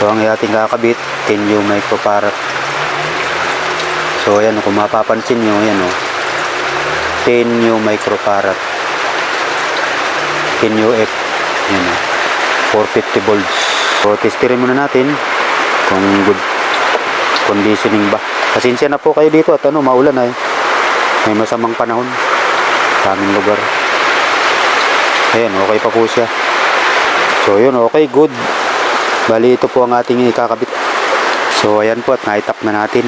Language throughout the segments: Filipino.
Ito ang ating kakabit, 10 new microfarad. So ayan, kung mapapansin nyo, ayan o. 10 new microfarad. 10 UF. Ayan o. 450 volts. So testirin muna natin kung good conditioning ba. Pasensya na po kayo dito at ano, maulan ay. May masamang panahon sa aming lugar. Ayan, okay pa po siya. So yun, okay, good. Bali, ito po ang ating ikakabit. So ayan po at naitap na natin.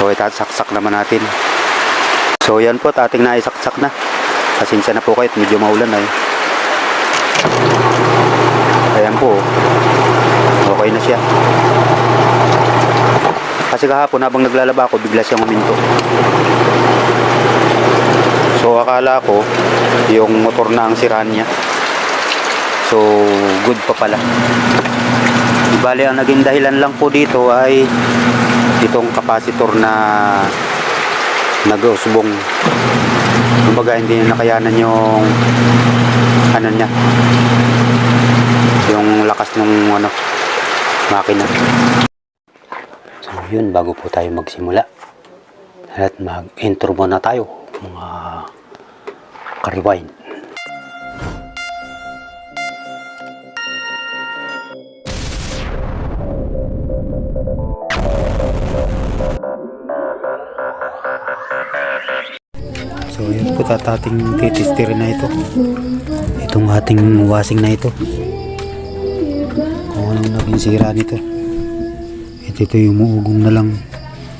So itasaksak naman natin. So ayan po at ating naisaksak na. Pasensya na po kayo medyo maulan ay. Ayan po. Okay na siya. Kasi kahapon habang naglalaba ako, bigla siyang uminto. So akala ko, yung motor na ang siraan niya. So good pa pala. Di bali ang naging dahilan lang po dito ay itong kapasitor na nag-usbong. Kumbaga hindi na nakayanan yung ano niya yung lakas ng ano makina. So yun bago po tayo magsimula at mag-intro muna tayo mga ka-rewind. So yun po tatating titistirin na ito. Itong ating wasing na ito. Kung anong naging sira nito. Ito, ito yung umuugong na lang.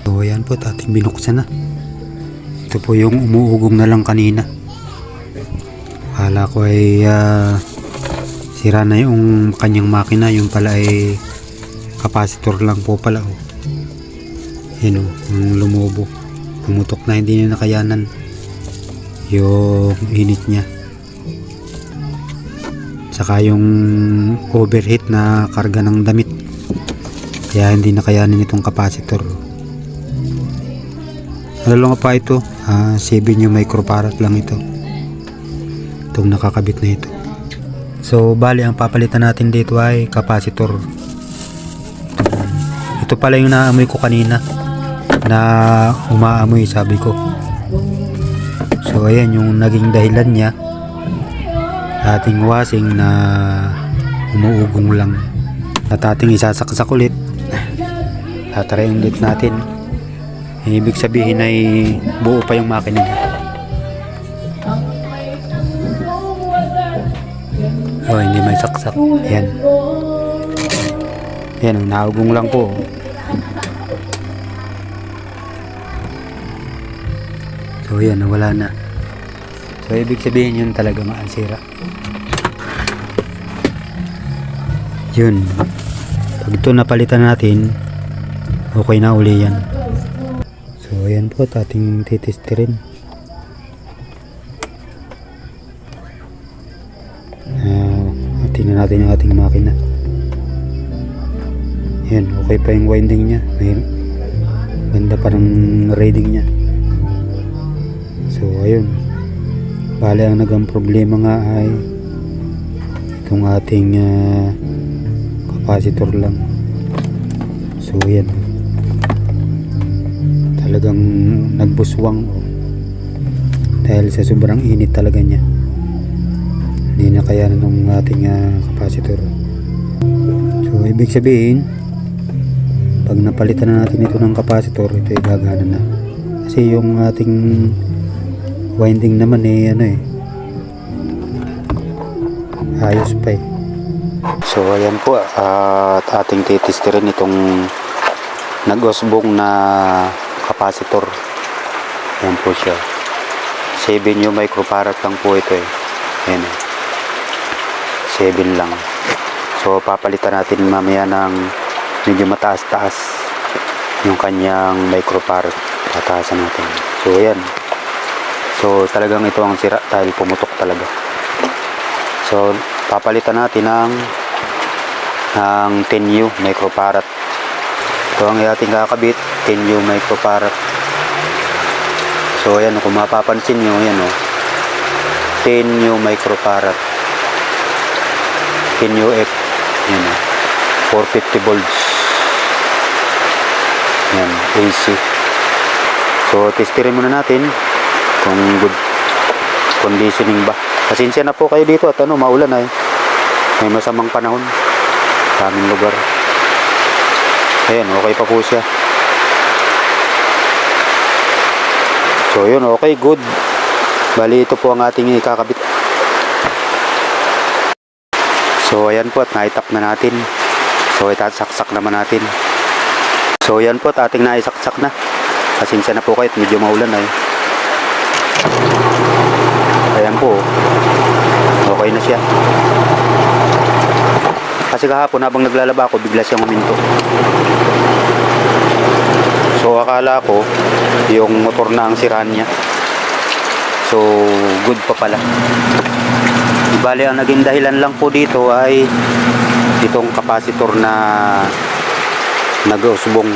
So ayan po tating binuksan na. Ito po yung umuugong na lang kanina. Akala ko ay ah, sira na yung kanyang makina. Yung pala ay kapasitor lang po pala. Oh. Yan o, yung lumubo. Pumutok na hindi niya nakayanan yung init niya. Saka yung overheat na karga ng damit. Kaya hindi nakayanin itong kapasitor. Ano lang pa ito? Ah, 7 yung microfarad lang ito. Itong nakakabit na ito. So, bali ang papalitan natin dito ay kapasitor. Ito pala yung naamoy ko kanina na umaamoy sabi ko. So ayan yung naging dahilan niya ating wasing na umuugong lang. At ating isasaksak ulit. Tatry ulit natin. Ibig sabihin ay buo pa yung makina oh hindi may saksak. Yan yan naugong lang po So yan, nawala na. So ibig sabihin yun talaga maansira. Yun. Pag ito napalitan natin, okay na uli yan. So ayan po, ating titistirin. Uh, tingnan natin yung ating makina. Yan, okay pa yung winding niya. May ganda pa ng reading niya. So ayun. Bale ang nagang problema nga ay itong ating ah, capacitor lang. So yan. Talagang nagbuswang oh. Dahil sa sobrang init talaga niya. Hindi na kaya ng ating ah, capacitor. So ibig sabihin pag napalitan na natin ito ng capacitor, ito ay gagana na. Kasi yung ating winding naman eh ano eh. Ayos pa eh. So ayan po at ating titistirin itong nag-osbong na capacitor. Ayan po siya. 7 yung microfarad lang po ito eh. Ayan eh. 7 lang. So papalitan natin mamaya ng medyo mataas-taas yung kanyang microfarad. Tataasan natin. So ayan So talagang ito ang sira dahil pumutok talaga. So papalitan natin ng ng 10U microfarad. Ito ang ating kakabit, 10U microfarad. So ayan kung mapapansin nyo, ayan o. 10U microfarad. 10UF. Yan o. 450 volts. Yan, AC. So, testirin muna natin kung good conditioning ba. Pasensya na po kayo dito at ano, maulan ay. May masamang panahon sa aming lugar. Ayan, okay pa po siya. So, yun, okay, good. Bali, ito po ang ating ikakabit. So, ayan po at naitap na natin. So, itasaksak naman natin. So, ayan po at ating naisaksak na. Pasensya na po kayo at medyo maulan ay. Ayan po. Okay na siya. Kasi kahapon habang naglalaba ako, bigla siyang uminto. So akala ko, yung motor na ang siraan niya. So good pa pala. Bali, ang naging dahilan lang po dito ay itong kapasitor na nag-usbong.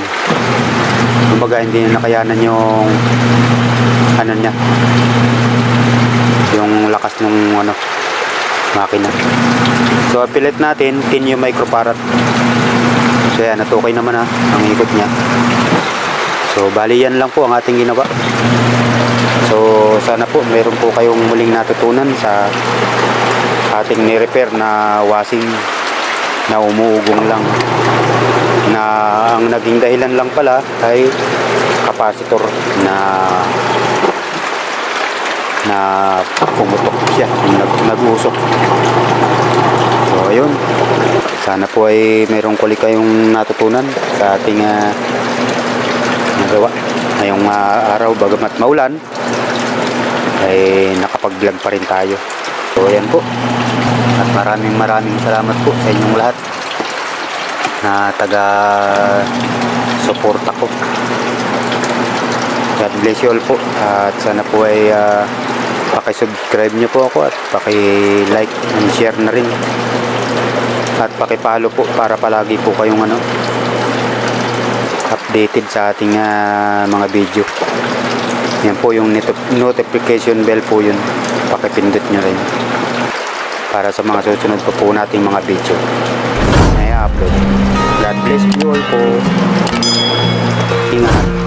Kumbaga hindi na nakayanan yung ano niya yung lakas ng ano makina. So pilit natin 10 yung microfarad so yan natukay naman ha ang ikot niya. So bali yan lang po ang ating ginawa. So sana po meron po kayong muling natutunan sa ating ni-repair na washing na umuugong lang na ang naging dahilan lang pala ay kapasitor na na pumutok siya nag, nag-usok. So ayun. Sana po ay mayroong kuli kayong natutunan sa ating uh, nagawa ngayong ah, araw. Bagamat maulan ay nakapag-vlog pa rin tayo. So ayan po. At maraming maraming salamat po sa inyong lahat na taga suporta ko God bless you all po. At sana po ay uh, paki-subscribe nyo po ako at paki-like and share na rin. At paki-follow po para palagi po kayong ano updated sa ating ah, mga video. Yan po yung notification bell po yun. Pakipindot nyo rin. Para sa mga susunod pa po nating mga video. Na i-upload God bless you all po ingat